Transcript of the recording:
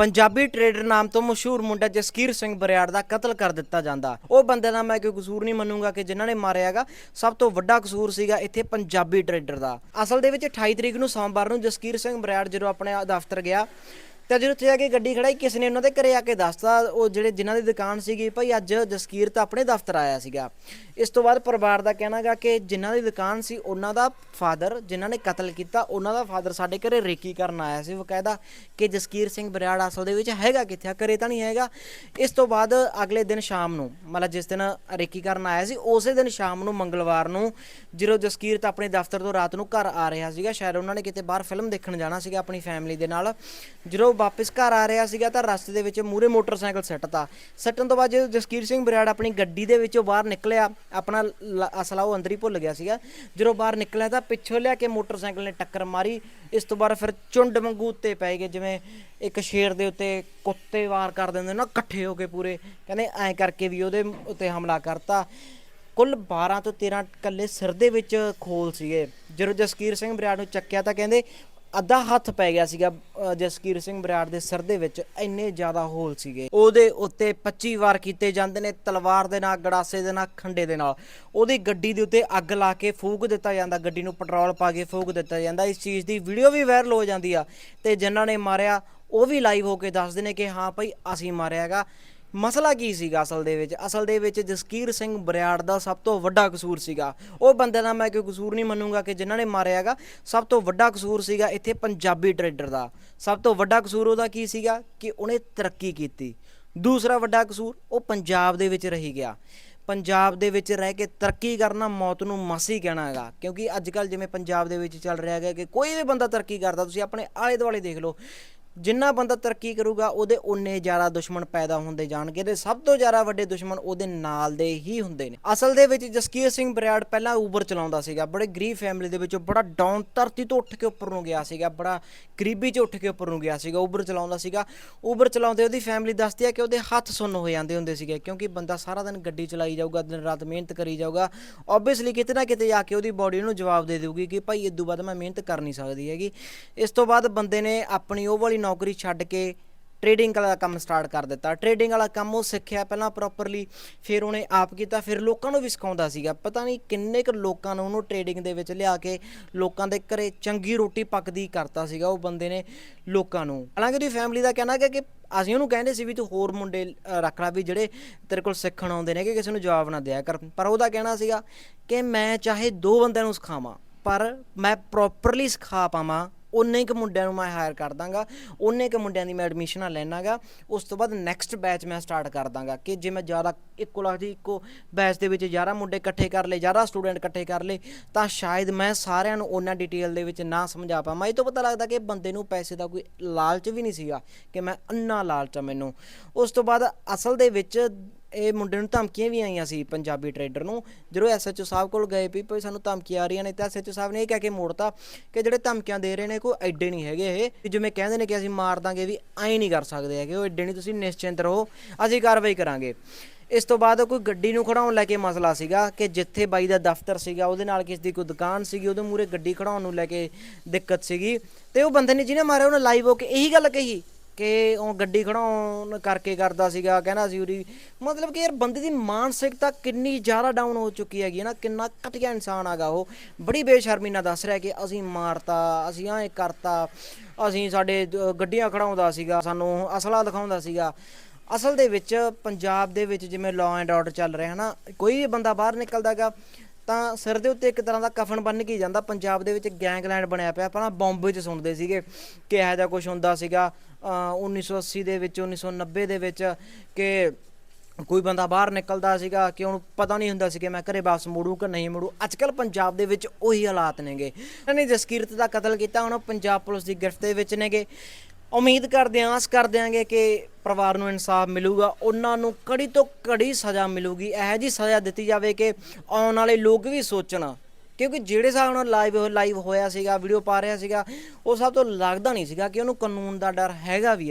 Punjabi trader ਨਾਮ ਤੋਂ ਮਸ਼ਹੂਰ ਮੁੰਡਾ ਜਸਕੀਰ ਸਿੰਘ ਬਰਿਆੜ ਦਾ ਕਤਲ ਕਰ ਦਿੱਤਾ ਜਾਂਦਾ। ਉਹ ਬੰਦੇ ਦਾ ਮੈਂ ਕੋਈ ਕਸੂਰ ਨਹੀਂ ਮੰਨੂਗਾ ਕਿ ਜਿਨ੍ਹਾਂ ਨੇ ਮਾਰਿਆ ਹੈਗਾ, ਸਭ ਤੋਂ ਵੱਡਾ ਕਸੂਰ ਸੀਗਾ ਇੱਥੇ ਪੰਜਾਬੀ ਟ੍ਰੇਡਰ ਦਾ। ਅਸਲ ਦੇ ਵਿੱਚ 28 ਤਰੀਕ ਨੂੰ ਸੋਮਵਾਰ ਨੂੰ ਜਸਕੀਰ ਸਿੰਘ ਬਰਿਆੜ ਜਦੋਂ ਆਪਣੇ ਦਫ਼ਤਰ ਗਿਆ ਤੇ ਜਦੋਂ ਉੱਥੇ ਜਾ ਕੇ ਗੱਡੀ ਖੜਾਈ, ਕਿਸੇ ਨੇ ਉਹਨਾਂ ਦੇ ਘਰੇ ਆ ਕੇ ਦੱਸਤਾ, ਉਹ ਜਿਹੜੇ ਜਿਨ੍ਹਾਂ ਦੀ ਦੁਕਾਨ ਸੀਗੀ, ਭਾਈ ਅੱਜ ਜਸਕੀਰ ਤਾਂ ਆਪਣੇ ਦਫ਼ਤਰ ਆਇਆ ਸੀਗਾ। ਇਸ ਤੋਂ ਬਾਅਦ ਪਰਿਵਾਰ ਦਾ ਕਹਿਣਾਗਾ ਕਿ ਜਿਨ੍ਹਾਂ ਦੀ ਦੁਕਾਨ ਸੀ, ਉਹਨਾਂ ਦਾ ਫਾਦਰ, ਜਿਨ੍ਹਾਂ ਨੇ ਕਤਲ ਕੀਤਾ, ਉਹਨਾਂ ਦਾ ਫਾਦਰ ਸਾਡੇ ਘਰੇ ਰੇਕੀ ਕਰਨ ਆਇਆ ਸੀ ਉਹ ਬਕਾਇਦਾ ਕਿ ਜਸਕੀਰ ਸਿੰਘ ਬਰਿਆੜ ਅਸਲ ਦੇ ਵਿੱਚ ਹੈਗਾ ਕਿੱਥੇ ਆ, ਘਰੇ ਤਾਂ ਨਹੀਂ ਹੈਗਾ। ਇਸ ਤੋਂ ਬਾਅਦ ਅਗਲੇ ਦਿਨ ਸ਼ਾਮ ਨੂੰ, ਮਤਲਬ ਜਿਸ ਦਿਨ ਰੇਕੀ ਕਰਨ ਆਇਆ ਸੀ, ਉਸੇ ਦਿਨ ਸ਼ਾਮ ਨੂੰ ਮੰਗਲਵਾਰ ਨੂੰ, ਜਦੋਂ ਜਸਕੀਰ ਤਾਂ ਆਪਣੇ ਦਫ਼ਤਰ ਤੋਂ ਰਾਤ ਨੂੰ ਘਰ ਆ ਰਿਹਾ ਸੀਗਾ, ਸ਼ਾਇਦ ਉਹਨਾਂ ਨੇ ਕਿਤੇ ਬਾਹਰ ਫਿਲਮ ਦੇਖਣ ਜਾਣਾ ਸੀਗਾ ਆਪਣੀ ਫੈਮਿਲੀ ਦੇ ਨਾਲ, ਜਦੋਂ ਵਾਪਸ ਘਰ ਆ ਰਿਹਾ ਸੀਗਾ ਤਾਂ ਰਸਤੇ ਦੇ ਵਿੱਚ ਮੂਰੇ ਮੋਟਰਸਾਈਕਲ ਸੱਟਤਾ। ਸੱਟਣ ਤੋਂ ਬਾਅਦ ਜਦੋਂ ਜਸਕੀਰ ਸਿੰਘ ਬਰਿਆੜ ਆਪਣੀ ਗੱਡੀ ਦੇ ਵਿੱਚੋਂ ਬਾਹਰ ਨਿਕਲਿਆ, ਆਪਣਾ ਲ- ਅਸਲਾ ਉਹ ਅੰਦਰ ਹੀ ਭੁੱਲ ਗਿਆ ਸੀਗਾ। ਜਦੋਂ ਬਾਹਰ ਨਿਕਲਿਆ ਤਾਂ ਪਿੱਛੋਂ ਲਿਆ ਕੇ ਮੋਟਰਸਾਈਕਲ ਨੇ ਟੱਕਰ ਮਾਰੀ। ਇਸ ਤੋਂ ਬਾਅਦ ਫਿਰ ਚੁੰਡ ਵਾਂਗੂ ਉੱਤੇ ਪੈ ਗਏ, ਜਿਵੇਂ ਇੱਕ ਸ਼ੇਰ ਦੇ ਉੱਤੇ ਕੁੱਤੇ ਵਾਰ ਕਰ ਦਿੰਦੇ ਨਾ, ਇਕੱਠੇ ਹੋ ਕੇ ਪੂਰੇ। ਕਹਿੰਦੇ ਐਂ ਕਰਕੇ ਵੀ ਉਹਦੇ ਉੱਤੇ ਹਮਲਾ ਕਰਤਾ। ਕੁੱਲ 12 ਤੋਂ 13 ਕੱਲੇ ਸਿਰ ਦੇ ਵਿੱਚ ਖੋਲ ਸੀਗੇ। ਜਦੋਂ ਜਸਕੀਰ ਸਿੰਘ ਬਰਿਆੜ ਨੂੰ ਚੱਕਿਆ ਤਾਂ ਕਹਿੰਦੇ ਅੱਧਾ ਹੱਥ ਪੈ ਗਿਆ ਸੀਗਾ ਜਸਕੀਰ ਸਿੰਘ ਬਰਾੜ ਦੇ ਸਿਰ ਦੇ ਵਿੱਚ, ਇੰਨੇ ਜ਼ਿਆਦਾ ਹੋਲ ਸੀਗੇ। ਉਹਦੇ ਉੱਤੇ 25 ਵਾਰ ਕੀਤੇ ਜਾਂਦੇ ਨੇ, ਤਲਵਾਰ ਦੇ ਨਾਲ, ਗੜਾਸੇ ਦੇ ਨਾਲ, ਖੰਡੇ ਦੇ ਨਾਲ। ਉਹਦੀ ਗੱਡੀ ਦੇ ਉੱਤੇ ਅੱਗ ਲਾ ਕੇ ਫੂਕ ਦਿੱਤਾ ਜਾਂਦਾ, ਗੱਡੀ ਨੂੰ ਪੈਟਰੋਲ ਪਾ ਕੇ ਫੂਕ ਦਿੱਤਾ ਜਾਂਦਾ। ਇਸ ਚੀਜ਼ ਦੀ ਵੀਡੀਓ ਵੀ ਵਾਇਰਲ ਹੋ ਜਾਂਦੀ ਆ ਤੇ ਜਿਨ੍ਹਾਂ ਨੇ ਮਾਰਿਆ, ਉਹ ਵੀ ਲਾਈਵ ਹੋ ਕੇ ਦੱਸਦੇ ਨੇ ਕਿ ਹਾਂ ਭਾਈ, ਅਸੀਂ ਮਾਰਿਆ ਹੈਗਾ। ਮਸਲਾ ਕੀ ਸੀਗਾ ਅਸਲ ਦੇ ਵਿੱਚ? ਅਸਲ ਦੇ ਵਿੱਚ ਜਸਕੀਰ ਸਿੰਘ ਬਰਿਆੜ ਦਾ ਸਭ ਤੋਂ ਵੱਡਾ ਕਸੂਰ ਸੀਗਾ। ਉਹ ਬੰਦੇ ਦਾ ਮੈਂ ਕੋਈ ਕਸੂਰ ਨਹੀਂ ਮੰਨੂਗਾ ਕਿ ਜਿਨ੍ਹਾਂ ਨੇ ਮਾਰਿਆ ਹੈਗਾ, ਸਭ ਤੋਂ ਵੱਡਾ ਕਸੂਰ ਸੀਗਾ ਇੱਥੇ ਪੰਜਾਬੀ ਟ੍ਰੇਡਰ ਦਾ। ਸਭ ਤੋਂ ਵੱਡਾ ਕਸੂਰ ਉਹਦਾ ਕੀ ਸੀਗਾ ਕਿ ਉਹਨੇ ਤਰੱਕੀ ਕੀਤੀ। ਦੂਸਰਾ ਵੱਡਾ ਕਸੂਰ, ਉਹ ਪੰਜਾਬ ਦੇ ਵਿੱਚ ਰਹੀ ਗਿਆ। ਪੰਜਾਬ ਦੇ ਵਿੱਚ ਰਹਿ ਕੇ ਤਰੱਕੀ ਕਰਨਾ ਮੌਤ ਨੂੰ ਮਾਸੀ ਕਹਿਣਾ ਹੈਗਾ। ਕਿਉਂਕਿ ਅੱਜ ਕੱਲ ਜਿਵੇਂ ਪੰਜਾਬ ਦੇ ਵਿੱਚ ਚੱਲ ਰਿਹਾ ਹੈਗਾ ਕਿ ਕੋਈ ਵੀ ਬੰਦਾ ਤਰੱਕੀ ਕਰਦਾ, ਤੁਸੀਂ ਆਪਣੇ ਆਲੇ ਦੁਆਲੇ ਦੇਖ ਲਓ। ਜਿੰਨਾ ਬੰਦਾ ਤਰੱਕੀ ਕਰੂਗਾ, ਉਹਦੇ ਉਨੇ ਜ਼ਿਆਦਾ ਦੁਸ਼ਮਣ ਪੈਦਾ ਹੁੰਦੇ ਜਾਣਗੇ ਤੇ ਸਭ ਤੋਂ ਜ਼ਿਆਦਾ ਵੱਡੇ ਦੁਸ਼ਮਣ ਉਹਦੇ ਨਾਲ ਦੇ ਹੀ ਹੁੰਦੇ ਨੇ। ਅਸਲ ਦੇ ਵਿੱਚ ਜਸਕੀਰ ਸਿੰਘ ਬਰਿਆੜ ਪਹਿਲਾਂ ਉਬਰ ਚਲਾਉਂਦਾ ਸੀਗਾ, ਬੜੇ ਗਰੀਬ ਫੈਮਿਲੀ ਦੇ ਵਿੱਚੋਂ ਬੜਾ ਡਾਊਨ ਧਰਤੀ ਤੋਂ ਉੱਠ ਕੇ ਉੱਪਰ ਨੂੰ ਗਿਆ ਸੀਗਾ, ਬੜਾ ਗਰੀਬੀ 'ਚ ਉੱਠ ਕੇ ਉੱਪਰ ਨੂੰ ਗਿਆ ਸੀਗਾ ਉਬਰ ਚਲਾਉਂਦਾ ਸੀਗਾ। ਉਬਰ ਚਲਾਉਂਦੇ ਉਹਦੀ ਫੈਮਿਲੀ ਦੱਸਦੀ ਹੈ ਕਿ ਉਹਦੇ ਹੱਥ ਸੁੰਨ ਹੋ ਜਾਂਦੇ ਹੁੰਦੇ ਸੀਗੇ, ਕਿਉਂਕਿ ਬੰਦਾ ਸਾਰਾ ਦਿਨ ਗੱਡੀ ਚਲਾਈ ਜਾਊਗਾ, ਦਿਨ ਰਾਤ ਮਿਹਨਤ ਕਰੀ ਜਾਊਗਾ। ਆਬਵੀਅਸਲੀ ਕਿਤੇ ਨਾ ਕਿਤੇ ਜਾ ਕੇ ਉਹਦੀ ਬਾਡੀ ਨੂੰ ਜਵਾਬ ਦੇ ਦੇਊਗੀ ਕਿ ਭਾਈ ਇਦੋਂ ਬਾਅਦ ਮੈਂ ਮਿਹਨਤ ਕਰ ਨਹੀਂ ਸਕਦੀ ਹੈਗੀ। ਇਸ ਤੋਂ ਬਾਅਦ ਬੰਦੇ ਨੇ ਆਪਣੀ ਉਹ ਵਾਲੀ ਨੌਕਰੀ ਛੱਡ ਕੇ ਟ੍ਰੇਡਿੰਗ ਵਾਲਾ ਕੰਮ ਸਟਾਰਟ ਕਰ ਦਿੱਤਾ। ਟ੍ਰੇਡਿੰਗ ਵਾਲਾ ਕੰਮ ਉਹ ਸਿੱਖਿਆ ਪਹਿਲਾਂ ਪ੍ਰੋਪਰਲੀ ਫਿਰ ਉਹਨੇ ਆਪ ਕੀਤਾ ਫਿਰ ਲੋਕਾਂ ਨੂੰ ਵੀ ਸਿਖਾਉਂਦਾ ਸੀਗਾ। ਪਤਾ ਨਹੀਂ ਕਿੰਨੇ ਕੁ ਲੋਕਾਂ ਨੂੰ ਉਹਨੂੰ ਟ੍ਰੇਡਿੰਗ ਦੇ ਵਿੱਚ ਲਿਆ ਕੇ ਲੋਕਾਂ ਦੇ ਘਰੇ ਚੰਗੀ ਰੋਟੀ ਪੱਕਦੀ ਕਰਤਾ ਸੀਗਾ ਉਹ ਬੰਦੇ ਨੇ ਲੋਕਾਂ ਨੂੰ। ਹਾਲਾਂਕਿ ਉਹਦੀ ਫੈਮਿਲੀ ਦਾ ਕਹਿਣਾ ਹੈ ਕਿ ਅਸੀਂ ਉਹਨੂੰ ਕਹਿੰਦੇ ਸੀ ਵੀ ਤੂੰ ਹੋਰ ਮੁੰਡੇ ਅ, ਰੱਖ ਲੈ ਵੀ ਜਿਹੜੇ ਤੇਰੇ ਕੋਲ ਸਿੱਖਣ ਆਉਂਦੇ ਨੇ ਕਿ ਕਿਸੇ ਨੂੰ ਜਵਾਬ ਨਾ ਦਿਆ ਕਰ। ਪਰ ਉਹਦਾ ਕਹਿਣਾ ਸੀਗਾ ਕਿ ਮੈਂ ਚਾਹੇ ਦੋ ਬੰਦਿਆਂ ਨੂੰ ਸਿਖਾਵਾਂ ਪਰ ਮੈਂ ਪ੍ਰੋਪਰਲੀ ਸਿਖਾ ਪਾਵਾਂ ਉਨੇ ਕੁ ਮੁੰਡਿਆਂ ਨੂੰ ਮੈਂ ਹਾਇਰ ਕਰ ਦਾਂਗਾ, ਉਨੇ ਕੁ ਮੁੰਡਿਆਂ ਦੀ ਮੈਂ ਐਡਮਿਸ਼ਨਾਂ ਲੈਣਾਗਾ, ਉਸ ਤੋਂ ਬਾਅਦ ਨੈਕਸਟ ਬੈਚ ਮੈਂ ਸਟਾਰਟ ਕਰ ਦਾਂਗਾ ਕਿ ਜੇ ਮੈਂ ਜ਼ਿਆਦਾ ਇੱਕੋ ਲੱਖ ਦੀ ਇੱਕੋ ਬੈਚ ਦੇ ਵਿੱਚ 11 ਮੁੰਡੇ ਇਕੱਠੇ ਕਰ ਲਏ 11 ਸਟੂਡੈਂਟ ਇਕੱਠੇ ਕਰ ਲਏ, ਤਾਂ ਸ਼ਾਇਦ ਮੈਂ ਸਾਰਿਆਂ ਨੂੰ ਉਹਨਾਂ ਡਿਟੇਲ ਦੇ ਵਿੱਚ ਨਾ ਸਮਝਾ ਪਾਵਾਂ। ਇਹ ਤੋਂ ਪਤਾ ਲੱਗਦਾ ਕਿ ਬੰਦੇ ਨੂੰ ਪੈਸੇ ਦਾ ਕੋਈ ਲਾਲਚ ਵੀ ਨਹੀਂ ਸੀਗਾ ਕਿ ਮੈਂ ਅੰਨਾ ਲਾਲਚ ਆ ਮੈਨੂੰ। ਉਸ ਤੋਂ ਬਾਅਦ ਅਸਲ ਦੇ ਵਿੱਚ ਇਹ ਮੁੰਡੇ ਨੂੰ ਧਮਕੀਆਂ ਵੀ ਆਈਆਂ ਸੀ ਪੰਜਾਬੀ ਟ੍ਰੇਡਰ ਨੂੰ, ਜਦੋਂ ਐਸਐਚਓ ਸਾਹਿਬ ਕੋਲ ਗਏ ਵੀ ਭਾਈ ਸਾਨੂੰ ਧਮਕੀਆਂ ਆ ਰਹੀਆਂ ਨੇ ਤਾਂ ਐਸਐਚਓ ਸਾਹਿਬ ਨੇ ਇਹ ਕਹਿ ਕੇ ਮੋੜਤਾ ਕਿ ਜਿਹੜੇ ਧਮਕੀਆਂ ਦੇ ਰਹੇ ਨੇ ਕੋਈ ਐਡੇ ਨਹੀਂ ਹੈਗੇ ਇਹ ਜਿਵੇਂ ਕਹਿੰਦੇ ਨੇ ਕਿ ਅਸੀਂ ਮਾਰ ਦਾਂਗੇ ਵੀ ਐਂ ਨਹੀਂ ਕਰ ਸਕਦੇ ਹੈਗੇ, ਉਹ ਐਡੇ ਨਹੀਂ ਤੁਸੀਂ ਨਿਸ਼ਚਿੰਤ ਰਹੋ, ਅਸੀਂ ਕਾਰਵਾਈ ਕਰਾਂਗੇ। ਇਸ ਤੋਂ ਬਾਅਦ ਕੋਈ ਗੱਡੀ ਨੂੰ ਖੜਾਉਣ ਲੈ ਕੇ ਮਸਲਾ ਸੀਗਾ ਕਿ ਜਿੱਥੇ ਬਾਈ ਦਾ ਦਫ਼ਤਰ ਸੀਗਾ, ਉਹਦੇ ਨਾਲ ਕਿਸ ਦੀ ਕੋਈ ਦੁਕਾਨ ਸੀਗੀ, ਉਹਦੇ ਮੂਰੇ ਗੱਡੀ ਖੜਾਉਣ ਨੂੰ ਲੈ ਕੇ ਦਿੱਕਤ ਸੀਗੀ, ਤੇ ਉਹ ਬੰਦੇ ਨੇ ਜਿਹਨੇ ਮਾਰਿਆ ਉਹਨੇ ਲਾਈਵ ਹੋ ਕੇ ਇਹੀ ਗੱਲ ਕਹੀ। ਕਿ ਉਹ ਗੱਡੀ ਖੜਾਉਣ ਕਰਕੇ ਕਰਦਾ ਸੀਗਾ, ਕਹਿੰਦਾ ਸੀ ਉਰੀ। ਮਤਲਬ ਕਿ ਯਾਰ ਬੰਦੇ ਦੀ ਮਾਨਸਿਕਤਾ ਕਿੰਨੀ ਜ਼ਿਆਦਾ ਡਾਊਨ ਹੋ ਚੁੱਕੀ ਹੈਗੀ ਹੈ ਨਾ, ਕਿੰਨਾ ਘਟੀਆ ਇਨਸਾਨ ਆਗਾ ਉਹ। ਬੜੀ ਬੇਸ਼ਰਮੀ ਨਾਲ ਦੱਸ ਰਿਹਾ ਕਿ ਅਸੀਂ ਮਾਰਤਾ, ਅਸੀਂ ਐਂ ਕਰਤਾ, ਅਸੀਂ ਸਾਡੇ ਗੱਡੀਆਂ ਖੜਾਉਂਦਾ ਸੀਗਾ, ਸਾਨੂੰ ਅਸਲਾ ਦਿਖਾਉਂਦਾ ਸੀਗਾ। ਅਸਲ ਦੇ ਵਿੱਚ ਪੰਜਾਬ ਦੇ ਵਿੱਚ ਜਿਵੇਂ ਲਾਅ ਐਂਡ ਆਰਡਰ ਚੱਲ ਰਿਹਾ ਹੈ ਨਾ, ਕੋਈ ਵੀ ਬੰਦਾ ਬਾਹਰ ਨਿਕਲਦਾਗਾ ਤਾਂ ਸਿਰ ਦੇ ਉੱਤੇ ਇੱਕ ਤਰ੍ਹਾਂ ਦਾ ਕਫਨ ਬੰਨ ਕੇ ਜਾਂਦਾ। ਪੰਜਾਬ ਦੇ ਵਿੱਚ ਗੈਂਗਲੈਂਡ ਬਣਿਆ ਪਿਆ। ਪਹਿਲਾਂ ਬੰਬੇ 'ਚ ਸੁਣਦੇ ਸੀਗੇ ਕਿ ਇਹੋ ਜਿਹਾ ਕੁਝ ਹੁੰਦਾ ਸੀਗਾ। ਅ, 1980 ਦੇ ਵਿੱਚ 1990 ਦੇ ਵਿੱਚ ਕਿ ਕੋਈ ਬੰਦਾ ਬਾਹਰ ਨਿਕਲਦਾ ਸੀਗਾ ਕਿ ਉਹਨੂੰ ਪਤਾ ਨਹੀਂ ਹੁੰਦਾ ਸੀ ਕਿ ਮੈਂ ਘਰੇ ਵਾਪਸ ਮੁੜੂ ਕਿ ਨਹੀਂ ਮੁੜੂ। ਅੱਜ ਕੱਲ ਪੰਜਾਬ ਦੇ ਵਿੱਚ ਉਹੀ ਹਾਲਾਤ ਨੇਗੇ। ਇਹਨਾਂ ਨੇ ਜਸਕੀਰਤ ਦਾ ਕਤਲ ਕੀਤਾ। ਹੁਣ ਉਹ ਪੰਜਾਬ ਪੁਲਿਸ ਦੀ ਗ੍ਰਿਫਤ ਦੇ ਵਿੱਚ ਨੇਗੇ। ਉਮੀਦ ਕਰਦੇ ਹਾਂ, ਆਸ ਕਰਦੇ ਆਂਗੇ ਕਿ ਪਰਿਵਾਰ ਨੂੰ ਇਨਸਾਫ ਮਿਲੂਗਾ। ਉਹਨਾਂ ਨੂੰ ਕੜੀ ਤੋਂ ਕੜੀ ਸਜ਼ਾ ਮਿਲੂਗੀ। ਇਹੋ ਜੀ ਸਜ਼ਾ ਦਿੱਤੀ ਜਾਵੇ ਕਿ ਆਉਣ ਵਾਲੇ ਲੋਕ ਵੀ ਸੋਚਣ। ਕਿਉਂਕਿ ਜਿਹੜੇ ਹਿਸਾਬ ਨਾਲ ਲਾਈਵ ਲਾਈਵ ਹੋਇਆ ਸੀਗਾ ਵੀਡੀਓ ਪਾ ਰਿਹਾ ਸੀਗਾ, ਉਹ ਸਭ ਤੋਂ ਲੱਗਦਾ ਨਹੀਂ ਸੀਗਾ ਕਿ ਉਹਨੂੰ ਕਾਨੂੰਨ ਦਾ ਡਰ ਹੈਗਾ ਵੀ ਆ।